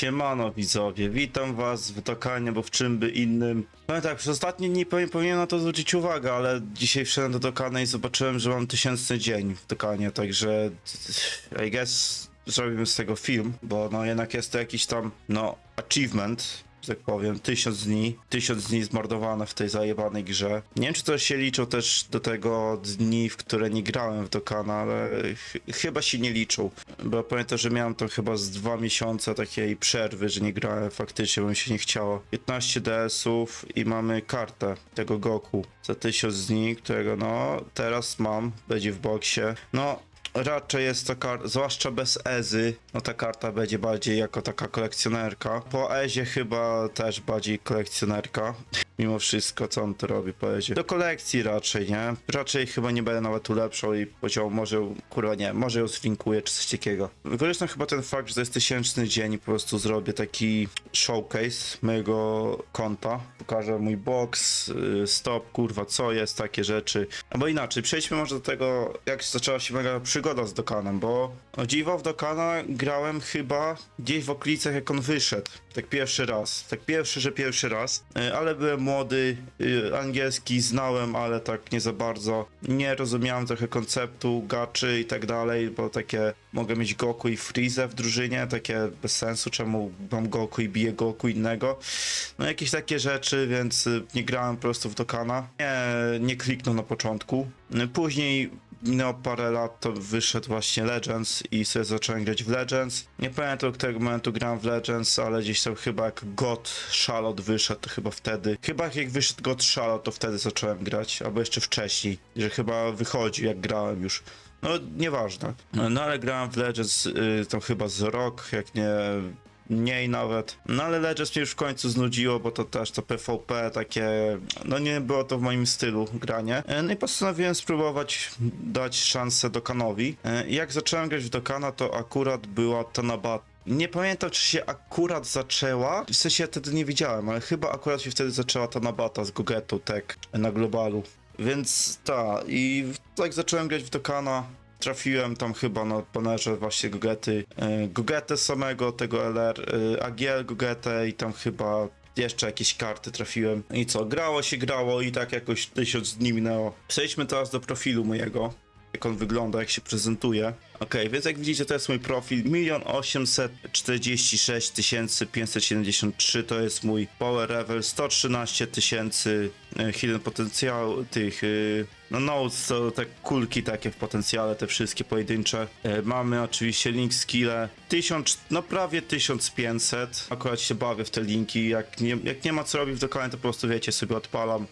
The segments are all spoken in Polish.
Siemano widzowie, witam was w Dokanie, bo w czym by innym. Powiem tak, przez ostatnie dni powinienem na to zwrócić uwagę, ale dzisiaj wszedłem do Dokana i zobaczyłem, że mam tysięczny dzień w Dokanie, także I guess zrobimy z tego film, bo no jednak jest to jakiś tam, no, achievement, że tak powiem, tysiąc dni, tysiąc dni zmarnowane w tej zajebanej grze. Nie wiem, czy to się liczą też do tego dni, w które nie grałem w Dokana, ale ch- chyba się nie liczą, bo pamiętam, że miałem to chyba z dwa miesiące takiej przerwy, że nie grałem faktycznie, bo mi się nie chciało. 15 DS-ów i mamy kartę tego Goku za tysiąc dni, którego no teraz mam, będzie w boksie. No, Raczej jest to karta, zwłaszcza bez Ezy, no ta karta będzie bardziej jako taka kolekcjonerka. Po Ezie chyba też bardziej kolekcjonerka. Mimo wszystko, co on tu robi po Ezie. Do kolekcji raczej, nie? Raczej chyba nie będę nawet ulepszał i poziom może, kurwa nie, może ją zlinkuję czy coś takiego. Wykorzystam chyba ten fakt, że to jest tysięczny dzień i po prostu zrobię taki showcase mojego konta. Pokażę mój box, y, stop, kurwa, co jest, takie rzeczy. Albo inaczej, przejdźmy może do tego, jak zaczęła się mega przygoda z Dokanem, bo o dziwo w Dokana grałem chyba gdzieś w okolicach jak on wyszedł. Tak pierwszy raz. Tak pierwszy, że pierwszy raz. Y, Ale byłem młody, y, angielski znałem, ale tak nie za bardzo. Nie rozumiałem trochę konceptu gaczy i tak dalej, bo takie mogę mieć Goku i Freeze w drużynie, takie bez sensu, czemu mam Goku i biję Goku innego. No jakieś takie rzeczy, więc y, nie grałem po prostu w Dokana. Nie, nie kliknął na początku. Y, Później minęło parę lat, to wyszedł właśnie Legends i sobie zacząłem grać w Legends. Nie pamiętam, którego momentu grałem w Legends, ale gdzieś tam chyba jak God Charlotte wyszedł, to chyba wtedy. Chyba jak wyszedł God Charlotte, to wtedy zacząłem grać, albo jeszcze wcześniej, że chyba wychodzi jak grałem już. No, nieważne. No ale grałem w Legends y, to chyba z rok, jak nie mniej nawet. No ale Legends mnie już w końcu znudziło, bo to też to PvP takie, no nie było to w moim stylu granie. E, No i postanowiłem spróbować dać szansę Dokanowi. E, jak zacząłem grać w Dokana, to akurat była ta nabata. Nie pamiętam, czy się akurat zaczęła. W sensie ja wtedy nie widziałem, ale chyba akurat się wtedy zaczęła ta nabata z Gogetą Tech na globalu. Więc ta, i tak zacząłem grać w Dokana. Trafiłem tam chyba na panerze właśnie Gogety, e, Gogetę samego, tego LR, e, AGL Gogetę i tam chyba jeszcze jakieś karty trafiłem. I co, grało się, grało i tak jakoś tysiąc dni minęło. Przejdźmy teraz do profilu mojego. Jak on wygląda, jak się prezentuje. Okej, więc jak widzicie, to jest mój profil. 1 846 573 to jest mój power level. 113 tysięcy e, hidden potencjał tych. e, No, notes to te kulki takie w potencjale, te wszystkie pojedyncze. E, Mamy oczywiście link skille. 1000, no prawie 1500. Akurat się bawię w te linki. Jak nie, jak nie ma co robić w dokładnie, to po prostu wiecie, sobie odpalam,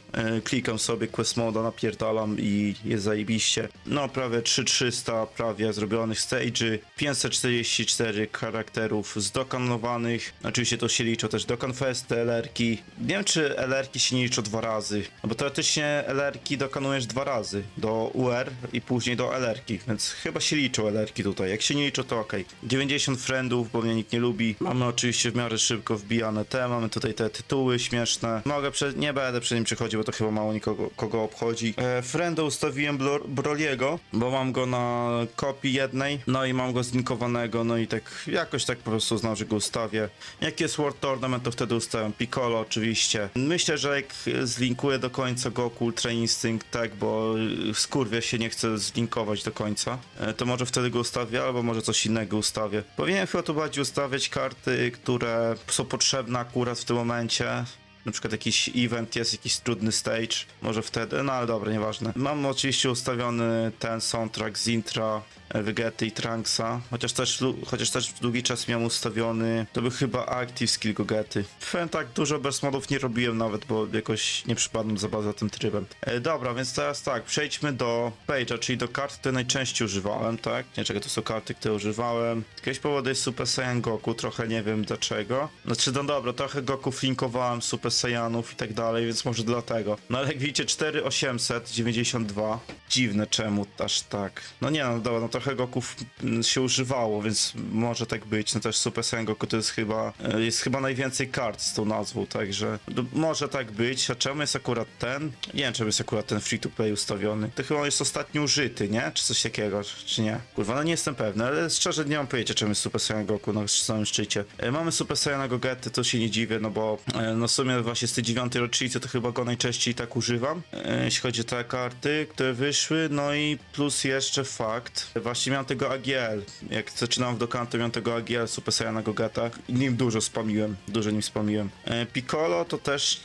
klikam sobie quest moda, napierdalam i jest zajebiście. No prawie 3300 prawie zrobionych stage'y, 544 charakterów zdokanowanych. Oczywiście to się liczą też dokanfesty, LR-ki. Nie wiem, czy LR-ki się nie liczą dwa razy, no bo teoretycznie LR-ki dokanujesz dwa razy, do UR i później do LR-ki, więc chyba się liczą LR-ki tutaj. Jak się nie liczą, to ok. 90 friendów, bo mnie nikt nie lubi. Mamy oczywiście w miarę szybko wbijane te, mamy tutaj te tytuły śmieszne. Mogę, prze... nie będę przy nim przechodził, bo to chyba mało nikogo kogo obchodzi. E, frienda ustawiłem Broliego, bo mam go na kopii jednej, no i mam go zlinkowanego, no i tak jakoś tak po prostu znam, że go ustawię. Jak jest World Tournament, to wtedy ustawiam Piccolo oczywiście. Myślę, że jak zlinkuję do końca Goku Ultra Instinct, tak, bo skurwia się nie chce zlinkować do końca, e, to może wtedy go ustawię, albo może coś innego ustawię. Powinienem chyba tu bardziej ustawiać karty, które są potrzebne akurat w tym momencie, na przykład jakiś event jest, jakiś trudny stage, może wtedy, no ale dobra, nieważne. Mam oczywiście ustawiony ten soundtrack z intra Vegety i Trunksa, chociaż też, chociaż też długi czas miałem ustawiony, to był chyba Active Skill Gogety. Powiem tak, dużo bez modów nie robiłem nawet, bo jakoś nie przypadłem za bardzo tym trybem. E, dobra, więc teraz tak, przejdźmy do page'a, czyli do kart, które najczęściej używałem, tak? Nie, czekaj, to są karty, które używałem. Z jakiegoś powodu jest Super Saiyan Goku, trochę nie wiem dlaczego. Znaczy, no dobra, trochę Goku flinkowałem Super Saiyanów i tak dalej, więc może dlatego. No ale jak widzicie 4892, dziwne czemu aż tak. No nie no dobra, no trochę Goków mm, się używało, więc może tak być. No też Super Saiyan Goku to jest chyba, e, jest chyba najwięcej kart z tą nazwą, także no, może tak być. A czemu jest akurat ten? Nie wiem, czemu jest akurat ten free to play ustawiony. To chyba jest ostatnio użyty, nie? Czy coś takiego, czy nie? Kurwa, no nie jestem pewny, ale szczerze nie mam pojęcia, czemu jest Super Saiyan Goku na samym szczycie. E, Mamy Super Saiyan Gogety, to się nie dziwię, no bo e, no w sumie właśnie z tej dziewiątej rocznicy to chyba go najczęściej tak używam, jeśli chodzi o te karty, które wyszły, no i plus jeszcze fakt, właśnie miałem tego AGL, jak zaczynałem w Dokkan, to miałem tego AGL Super Saiyan Gogeta, nim dużo spamiłem, dużo nim spamiłem. E, Piccolo to też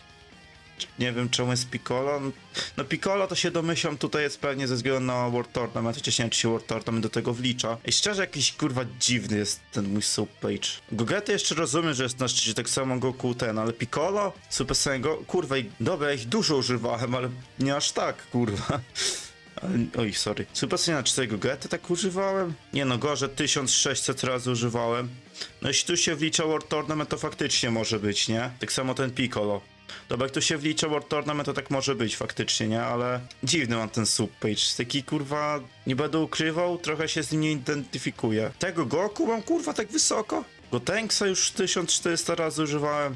nie wiem czemu jest Piccolo. No Piccolo to się domyślam tutaj jest pewnie ze względu na World Tournament, chociaż nie wiem czy się World Tournament do tego wlicza. I szczerze jakiś kurwa dziwny jest ten mój subpage. Gogety jeszcze rozumiem, że jest na szczycie, tak samo Goku ten, ale Piccolo, Super Saiyan Go, kurwa i dobra, ja ich dużo używałem, ale nie aż tak, kurwa. Oj, sorry. Super Saiyan 4 Gogety tak używałem? Nie no, gorzej 1600 razy używałem. No jeśli tu się wlicza World Tournament, to faktycznie może być, nie? Tak samo ten Piccolo. Dobra, jak tu się wlicza World Tournament, to tak może być faktycznie, nie? Ale dziwny mam ten subpage. Taki kurwa, nie będę ukrywał, trochę się z nim nie identyfikuję. Tego Goku mam kurwa tak wysoko? Gotenksa już 1400 razy używałem.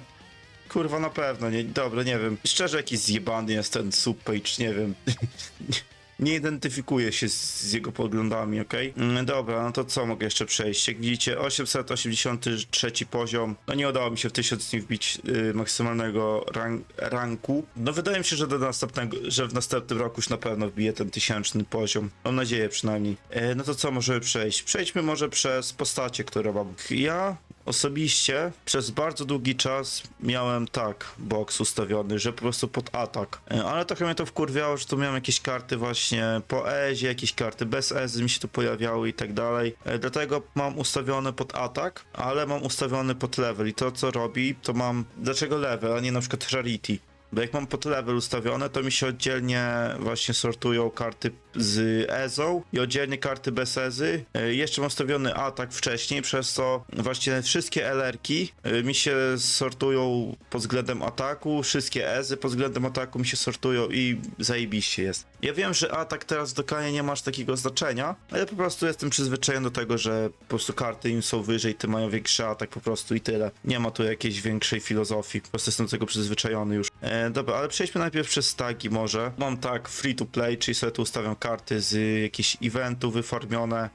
Kurwa, na pewno, nie, dobra, nie wiem. Szczerze, jakiś zjebany jest ten subpage, nie wiem. Nie identyfikuję się z, z jego poglądami, okej? Mm, Dobra, no to co mogę jeszcze przejść? Jak widzicie, 883 poziom. No nie udało mi się w 1000 dni wbić y, maksymalnego rank, ranku. No wydaje mi się, że do następnego, że w następnym roku już na pewno wbiję ten tysięczny poziom. Mam nadzieję przynajmniej. E, no to co możemy przejść? Przejdźmy może przez postacie, które mam. Ja Osobiście przez bardzo długi czas miałem tak box ustawiony, że po prostu pod atak. E, Ale trochę mnie to wkurwiało, że tu miałem jakieś karty właśnie po Ezie, jakieś karty bez Ezy mi się tu pojawiały i tak dalej. E, Dlatego mam ustawiony pod atak, ale mam ustawiony pod level i to co robi, to mam... Dlaczego level, a nie na przykład rarity? Bo jak mam pod level ustawione, to mi się oddzielnie właśnie sortują karty z Ezą i oddzielnie karty bez Ezy. E, Jeszcze mam ustawiony atak wcześniej, przez co właśnie wszystkie LR-ki e, mi się sortują pod względem ataku, wszystkie Ezy pod względem ataku mi się sortują i zajebiście jest. Ja wiem, że atak teraz w Dokanie nie ma aż takiego znaczenia, ale po prostu jestem przyzwyczajony do tego, że po prostu karty im są wyżej, tym mają większy atak po prostu i tyle. Nie ma tu jakiejś większej filozofii, po prostu jestem do tego przyzwyczajony już. E, dobra, ale przejdźmy najpierw przez tagi może. Mam tak free to play, czyli sobie tu ustawiam karty z jakichś eventów wyfarmione.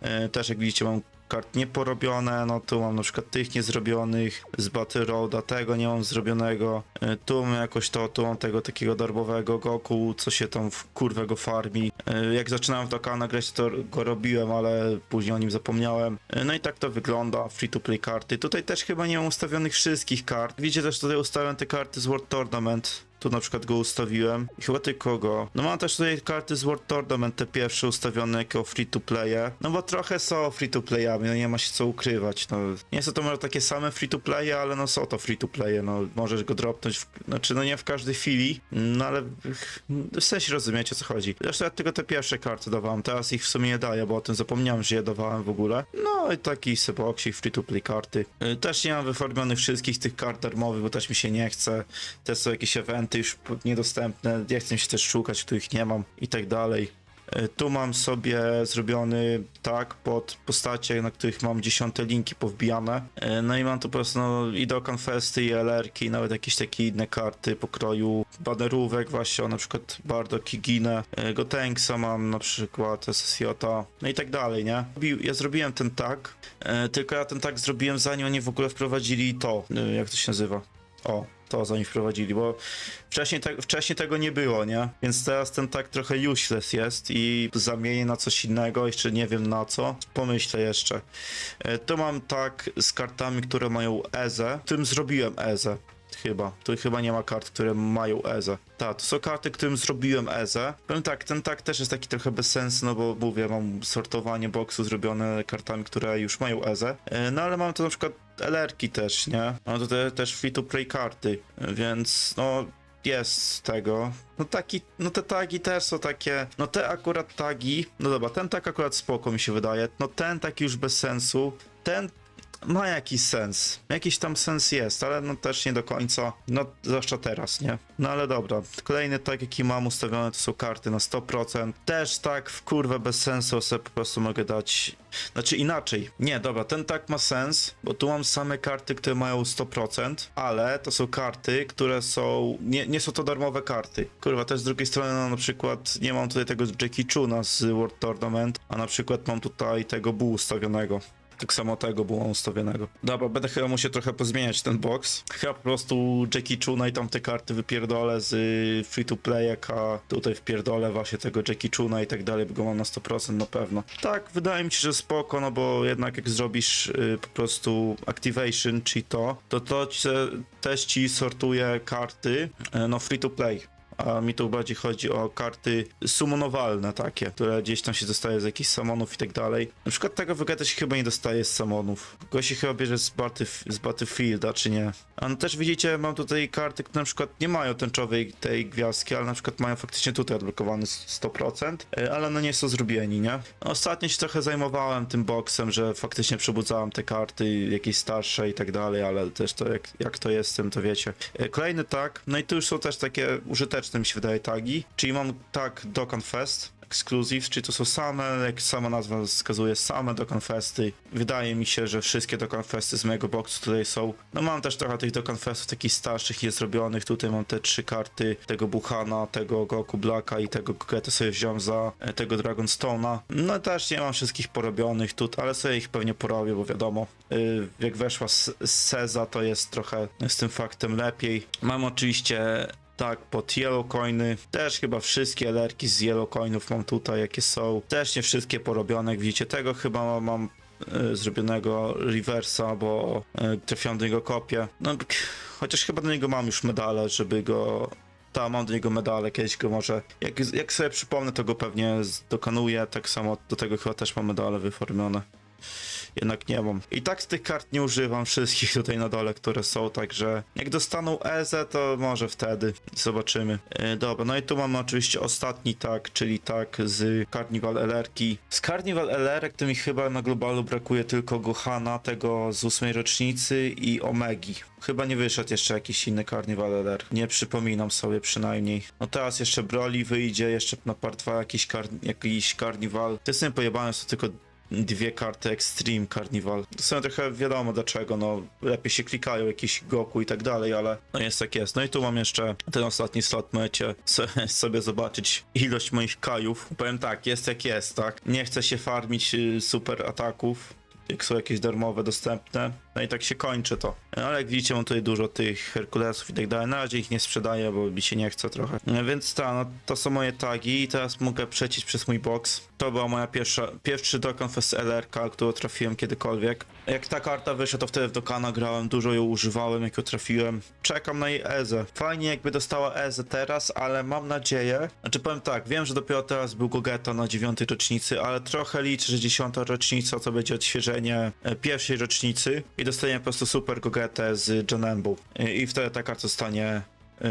E, też jak widzicie mam kart nieporobione, no tu mam na przykład tych niezrobionych, z Battle Roada tego nie mam zrobionego, E, tu mam jakoś to, tu mam tego takiego darbowego Goku, co się tam w kurwę go farmi. E, Jak zaczynałem w Dokana grać, to go robiłem, ale później o nim zapomniałem. E, No i tak to wygląda, free to play karty. Tutaj też chyba nie mam ustawionych wszystkich kart. Widzicie też tutaj ustawiam te karty z World Tournament. Tu na przykład go ustawiłem. I chyba tylko go. No mam też tutaj karty z World Tournament, te pierwsze ustawione jako free to playe. No bo trochę są free to playami, no nie ma się co ukrywać. No nie są to może takie same free to playe, ale no są to free to playe. No możesz go dropnąć, w, znaczy no nie w każdej chwili, no ale w sensie rozumiecie o co chodzi. Zresztą ja tylko te pierwsze karty dawałem, teraz ich w sumie nie daję, bo o tym zapomniałem, że je dawałem w ogóle. No i taki seboxik, free to play karty. Y, Też nie mam wyformionych wszystkich tych kart darmowych, bo też mi się nie chce. Też są jakieś eventy już po- niedostępne, nie chcę się też szukać, których nie mam i tak dalej. E, Tu mam sobie zrobiony tak pod postacie, na których mam dziesiąte linki powbijane. E, No i mam tu po prostu no, i do Confesty, i LR-ki, nawet jakieś takie inne karty pokroju banerówek, właśnie na przykład Bardo, Kiginę, e, Gotenksa mam na przykład, SSJ, no i tak dalej, nie? Ja zrobiłem ten tak, tylko ja ten tak zrobiłem zanim oni w ogóle wprowadzili to, jak to się nazywa? O, to zanim wprowadzili, bo wcześniej, te, wcześniej tego nie było, nie? Więc teraz ten tak trochę useless jest i zamienię na coś innego, jeszcze nie wiem na co. Pomyślę jeszcze. E, Tu mam tak z kartami, które mają Ezę. Tym zrobiłem Ezę. Chyba. Tu chyba nie ma kart, które mają Ezę. Tak, to są karty, którym zrobiłem Ezę. Powiem tak, ten tak też jest taki trochę bez sensu, no bo mówię, mam sortowanie boksu zrobione kartami, które już mają Ezę. E, No ale mam tu na przykład LR-ki też, nie? Mam tutaj też free to play karty, więc no jest tego. No taki, no te tagi też są takie, no te akurat tagi, no dobra, ten tak akurat spoko mi się wydaje, no ten taki już bez sensu, ten ma jakiś sens. Jakiś tam sens jest, ale no też nie do końca. No, zwłaszcza teraz, nie? No ale dobra. Kolejny tak, jaki mam ustawione, to są karty na 100%. Też tak, w kurwę bez sensu sobie po prostu mogę dać. Znaczy inaczej. Nie, dobra, ten tak ma sens, bo tu mam same karty, które mają 100%, ale to są karty, które są. Nie, nie są to darmowe karty. Kurwa, też z drugiej strony, no na przykład nie mam tutaj tego Jackie Chuna z World Tournament, a na przykład mam tutaj tego Bu ustawionego. Tak samo tego było ustawionego. Dobra, będę chyba musiał trochę pozmieniać ten box. Chyba po prostu Jackie Chuna i tam te karty wypierdolę z y, free to playek, a tutaj wpierdolę właśnie tego Jackie Chuna i tak dalej, bo go mam na 100% na pewno. Tak, wydaje mi się, że spoko, no bo jednak jak zrobisz y, po prostu activation, czyli to, to to ci, też ci sortuje karty, y, no free to play. A mi tu bardziej chodzi o karty summonowalne takie, które gdzieś tam się dostaje z jakichś samonów i tak dalej. Na przykład tego wygada się chyba nie dostaje z samonów. Go się chyba bierze z, Battlef- z Battlefielda, czy nie? A no też widzicie, mam tutaj karty, które na przykład nie mają tęczowej tej gwiazdki, ale na przykład mają faktycznie tutaj odblokowany 100%, e, ale no nie są zrobieni, nie? Ostatnio się trochę zajmowałem tym boksem, że faktycznie przebudzałem te karty jakieś starsze i tak dalej, ale też to jak, jak to jest z tym, to wiecie. E, Kolejny tag, no i tu już są też takie użyteczne mi się wydaje tagi, czyli mam tag Dokkan Fest, Exclusives, czyli to są same, jak sama nazwa wskazuje, same Dokkan Festy. Wydaje mi się, że wszystkie Dokkan Festy z mojego boxu tutaj są. No mam też trochę tych Dokkan Festów takich starszych i zrobionych. Tutaj mam te trzy karty tego Buchana, tego Goku Blacka i tego Gogetę sobie wziąłem za e, tego Dragonstone'a. No też nie mam wszystkich porobionych tu, ale sobie ich pewnie porobię, bo wiadomo, y, jak weszła Seza, to jest trochę z tym faktem lepiej. Mam oczywiście tak, pod yellow coiny. Też chyba wszystkie LR-ki z yellow coinów mam tutaj, jakie są. Też nie wszystkie porobione, widzicie. Tego chyba mam y, zrobionego reversa, bo y, trafiłem do niego kopię. No, chociaż chyba do niego mam już medale, żeby go... Ta, mam do niego medale, kiedyś go może... Jak, jak sobie przypomnę, to go pewnie dokanuję. Tak samo do tego chyba też mam medale wyformione jednak nie mam. I tak z tych kart nie używam wszystkich tutaj na dole, które są, także jak dostaną EZE, to może wtedy zobaczymy. E, dobra, no i tu mamy oczywiście ostatni tak, czyli tak z Carnival LR-ki. Z Carnival LR to mi chyba na globalu brakuje tylko Gohana, tego z ósmej rocznicy i Omegi. Chyba nie wyszedł jeszcze jakiś inny Carnival LR. Nie przypominam sobie przynajmniej. No teraz jeszcze Broly wyjdzie, jeszcze na part 2 jakiś, kar jakiś Carnival. To jest są tylko dwie karty Extreme Carnival. To są trochę wiadomo dlaczego, no lepiej się klikają jakiś Goku i tak dalej, ale no jest jak jest. No i tu mam jeszcze ten ostatni slot, możecie sobie zobaczyć ilość moich kajów. Powiem tak, jest jak jest, tak? Nie chcę się farmić y, super ataków, jak są jakieś darmowe dostępne. No i tak się kończy to. Ale jak widzicie, mam tutaj dużo tych Herkulesów i tak dalej. Na razie ich nie sprzedaję, bo mi się nie chce trochę. No Więc ta, no, to są moje tagi i teraz mogę przejść przez mój box. To była moja pierwsza, pierwszy Dokkan Fest LRK, którą trafiłem kiedykolwiek. Jak ta karta wyszła, to wtedy w Dokana grałem, dużo ją używałem, jak ją trafiłem. Czekam na jej Ezę. Fajnie jakby dostała Ezę teraz, ale mam nadzieję, znaczy powiem tak, wiem, że dopiero teraz był Gogeta na dziewiątej rocznicy, ale trochę liczę, że dziesiąta rocznica to będzie odświeżenie e, pierwszej rocznicy i dostaniemy po prostu super Gogetę z Janembu. I, wtedy ta karta zostanie yy,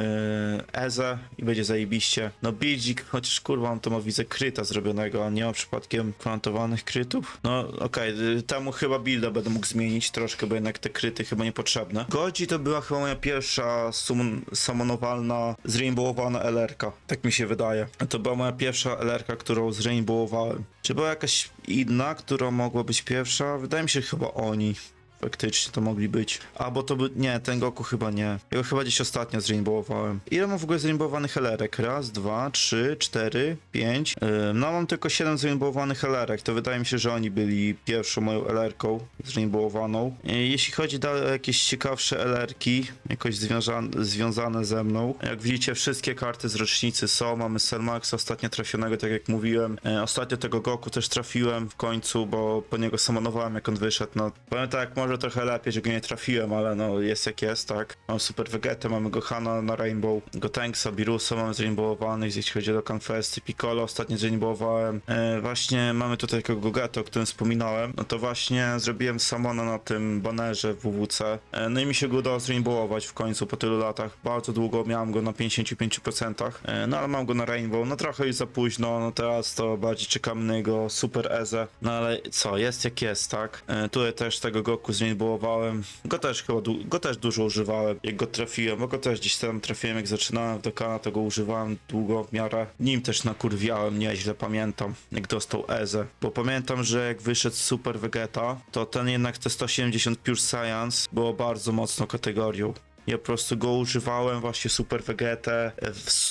Eze i będzie zajebiście. No Bildzik, chociaż kurwa on to ma widzę kryta zrobionego, a nie ma przypadkiem kwantowanych krytów. No okej, y, temu chyba builda będę mógł zmienić troszkę, bo jednak te kryty chyba niepotrzebne. Godzi to była chyba moja pierwsza sum- summonowalna, zrainbowowana LR-ka, tak mi się wydaje. To była moja pierwsza LR-ka, którą zrainbowowałem. Czy była jakaś inna, która mogła być pierwsza? Wydaje mi się chyba oni. Faktycznie to mogli być. A bo to by. Nie, ten Goku chyba nie. Ja go chyba gdzieś ostatnio zrainbowowałem. Ile mam w ogóle zrainbowowanych LR-ek? Raz, dwa, trzy, cztery, pięć. Yy, no mam tylko siedem zrainbowowanych LR-ek. To wydaje mi się, że oni byli pierwszą moją LR-ką zrainbowowaną. Yy, jeśli chodzi dalej o jakieś ciekawsze LR-ki, jakoś związane, związane ze mną. Jak widzicie, wszystkie karty z rocznicy są. Mamy Selmaxa ostatnio trafionego, tak jak mówiłem. Yy, ostatnio tego Goku też trafiłem w końcu, bo po niego samonowałem, jak on wyszedł. No powiem tak, może trochę lepiej, że go nie trafiłem, ale no jest jak jest, tak. Mam Super Vegetę, mamy Gohana na Rainbow, Gotenksa, Birusa mamy zrainbowowanych, jeśli chodzi o Confesty, Piccolo ostatnio zrainbowowałem. E, właśnie mamy tutaj takiego Gogetę, o którym wspominałem. No to właśnie zrobiłem Samona na tym banerze w WWC. E, no i mi się go udało zrainbowować w końcu po tylu latach. Bardzo długo miałem go na 55%. E, no ale mam go na Rainbow, no trochę już za późno, no teraz to bardziej czekam na jego Super Eze. No ale co, jest jak jest, tak. E, tutaj też tego Goku z zrainbowowałem. Go też chyba, go też dużo używałem, jak go trafiłem, bo go też gdzieś tam trafiłem, jak zaczynałem w Dokana, to go używałem długo w miarę. Nim też nakurwiałem, nieźle pamiętam, jak dostał Ezę, bo pamiętam, że jak wyszedł Super Vegeta, to ten jednak te 170 Pure Science było bardzo mocną kategorią. Ja po prostu go używałem, właśnie Super Vegetę,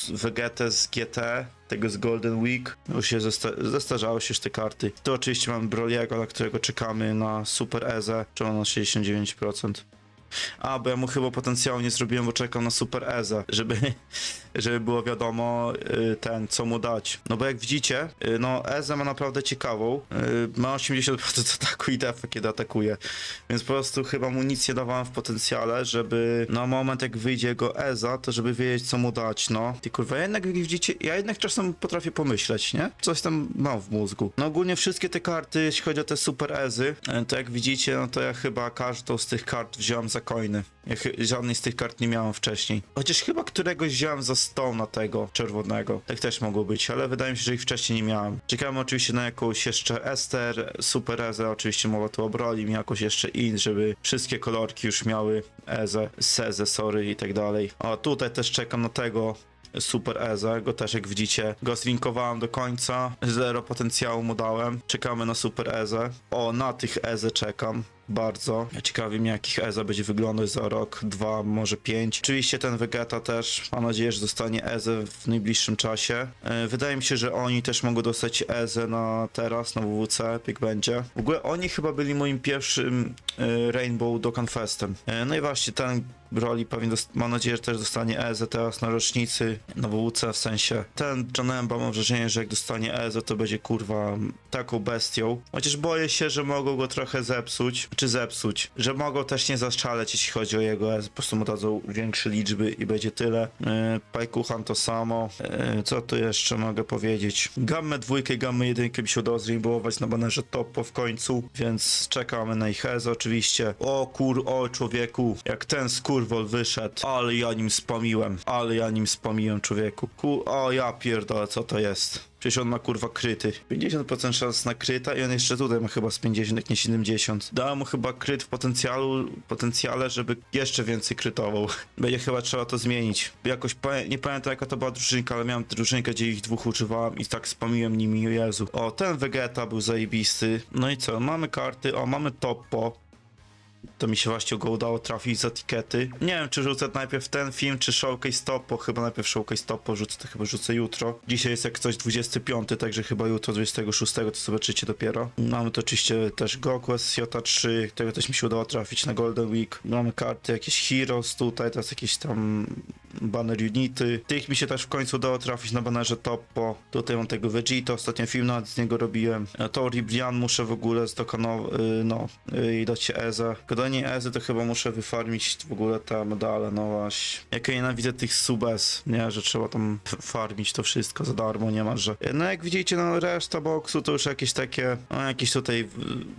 Vegetę z GT, tego z Golden Week. Już się zesta- zestarzały się już te karty. Tu oczywiście mamy Broliego, na którego czekamy na Super Eze, czy on na 69%. A, bo ja mu chyba potencjału nie zrobiłem, bo czekam na Super Eze, żeby, żeby było wiadomo y, ten, co mu dać. No bo jak widzicie, y, no Eze ma naprawdę ciekawą. y, Ma 80% ataku i defa, kiedy atakuje. Więc po prostu chyba mu nic nie dawałem w potencjale, żeby na moment jak wyjdzie jego Eza, to żeby wiedzieć co mu dać, no. Ty kurwa, ja jednak jak widzicie, ja jednak czasem potrafię pomyśleć, nie? Coś tam mam w mózgu. No ogólnie wszystkie te karty, jeśli chodzi o te super Ezy, to jak widzicie, no to ja chyba każdą z tych kart wziąłem za coiny. Ja żadnej z tych kart nie miałem wcześniej. Chociaż chyba któregoś wziąłem za Stone'a tego czerwonego. Tak też mogło być, ale wydaje mi się, że ich wcześniej nie miałem. Czekałem oczywiście na jakąś jeszcze Ester, Super Ezę, oczywiście mowa tu o Brolim, jakąś jeszcze In, żeby wszystkie kolorki już miały Ezę, Sezę, sorry i tak dalej. O, tutaj też czekam na tego Super Eze, go też jak widzicie, go zlinkowałem do końca, zero potencjału mu dałem, czekamy na Super Eze. O, na tych Eze czekam. Bardzo. Ciekawi mnie, jakich Eza będzie wyglądać za rok, dwa, może pięć. Oczywiście ten Vegeta też, mam nadzieję, że dostanie Ezę w najbliższym czasie. E, Wydaje mi się, że oni też mogą dostać Ezę na teraz, na WWC, jak będzie. W ogóle oni chyba byli moim pierwszym e, Rainbow Dokkan Festem. E, No i właśnie ten Broly pewnie mam nadzieję, że też dostanie Ezę teraz na rocznicy, na WWC w sensie. Ten Janemba mam wrażenie, że jak dostanie Ezę, to będzie kurwa taką bestią. Chociaż boję się, że mogą go trochę zepsuć, czy zepsuć, że mogą też nie zaszczaleć, jeśli chodzi o jego Ezę, po prostu mu dadzą większe liczby i będzie tyle. Yy, Pajkuchan to samo. Yy, co tu jeszcze mogę powiedzieć? Gammę dwójkę gammę jedynkę mi się udało zreimbowować na banerze topo w końcu, więc czekamy na ich Ezę oczywiście. O kur, o człowieku, jak ten skurwol wyszedł, ale ja nim spamiłem, ale ja nim spamiłem człowieku. Ku, o ja pierdolę, co to jest? Przecież on ma kurwa kryty. 50% szans na kryta i on jeszcze tutaj ma chyba z 50, jak nie 70. Dałem mu chyba kryt w potencjalu, potencjale, żeby jeszcze więcej krytował. Będzie chyba trzeba to zmienić. Jakoś pa- nie pamiętam jaka to była drużynka, ale miałem drużynkę, gdzie ich dwóch używałem i tak spamiłem nimi, Jezu. O, ten Vegeta był zajebisty. No i co, mamy karty, o, mamy Toppo. To mi się właśnie go udało trafić za etykiety. Nie wiem, czy rzucę najpierw ten film, czy Showcase Topo. Chyba najpierw Showcase Topo rzucę, to chyba rzucę jutro. Dzisiaj jest jak coś 25, także chyba jutro 26, to zobaczycie dopiero. Mamy to oczywiście też Goku SJ 3, którego też mi się udało trafić na Golden Week. Mamy karty jakieś Heroes tutaj, teraz jakieś tam banner Unity. Tych mi się też w końcu udało trafić na banerze Topo. Tutaj mam tego Vegeta, ostatnio film nawet z niego robiłem. E, To Ribrian muszę w ogóle zdokanować, no y, i dać się Eza. Gadanie Ezy to chyba muszę wyfarmić w ogóle te medale, no właśnie. Jak ja nienawidzę tych subes, nie, że trzeba tam farmić to wszystko za darmo niemalże. E, No jak widzicie, no reszta boksu to już jakieś takie, no jakiś tutaj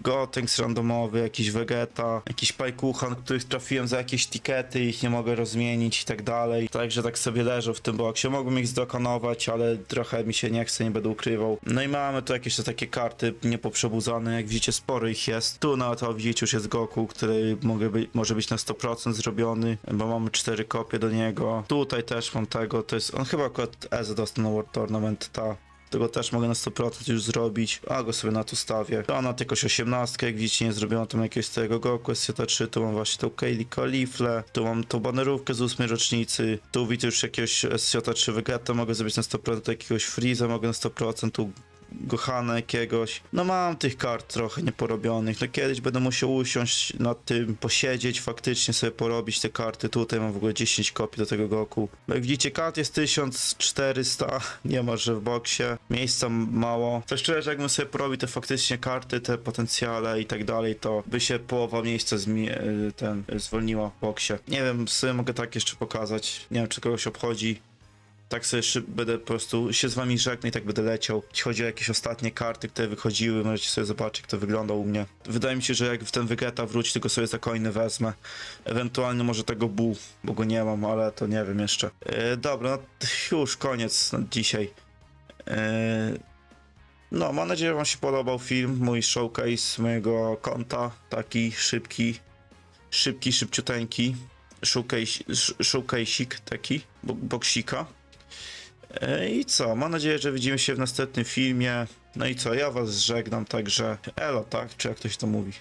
Gotenks randomowy, jakiś Vegeta, jakiś Pajkuchan, których trafiłem za jakieś tikety, ich nie mogę rozmienić i tak dalej. Także tak sobie leżą w tym boksie. Mogłem ich zdokonować, ale trochę mi się nie chce, nie będę ukrywał. No i mamy tu jakieś takie karty niepoprzebudzane, jak widzicie sporo ich jest. Tu na to widzicie już jest Goku, który mogę być, może być na 100% zrobiony, bo mamy cztery kopie do niego. Tutaj też mam tego, to jest, on chyba akurat EZ dostał na World Tournament, ta. Tego też mogę na 100% już zrobić. A go sobie na to stawię. To na jakoś 18, jak widzicie, nie zrobiono tam jakiegoś tego Goku SJ3. Tu mam właśnie tą Kaylee Kalifle. Tu mam tą banerówkę z 8 rocznicy. Tu widzę już jakiegoś SJ3 Vegeta, mogę zrobić na 100%, jakiegoś Freeza mogę na 100%, tu Gohana jakiegoś. No mam tych kart trochę nieporobionych. No kiedyś będę musiał usiąść nad tym, posiedzieć, faktycznie sobie porobić te karty. Tutaj mam w ogóle 10 kopii do tego Goku. No jak widzicie, kart jest 1400, nie ma, że w boksie. Miejsca mało. To szczerze, jakbym sobie porobił te faktycznie karty, te potencjale i tak dalej, to by się połowa miejsca y, ten, y, zwolniła w boksie. Nie wiem, sobie mogę tak jeszcze pokazać. Nie wiem, czy kogoś obchodzi. Tak sobie będę po prostu się z wami żegnał i tak będę leciał. Jeśli chodzi o jakieś ostatnie karty, które wychodziły, możecie sobie zobaczyć, jak to wygląda u mnie. Wydaje mi się, że jak w ten Vegeta wróci, tylko sobie za coiny wezmę. Ewentualnie może tego Bu, bo go nie mam, ale to nie wiem jeszcze. E, dobra, no, już koniec na dzisiaj. E, No, mam nadzieję, że wam się podobał film, mój showcase mojego konta, taki szybki, szybki, szybciuteńki, showcase, sh- showcase'ik taki, bo- boksika. E, I co, mam nadzieję, że widzimy się w następnym filmie. No i co, ja was żegnam, także elo, tak? Czy jak ktoś to mówi?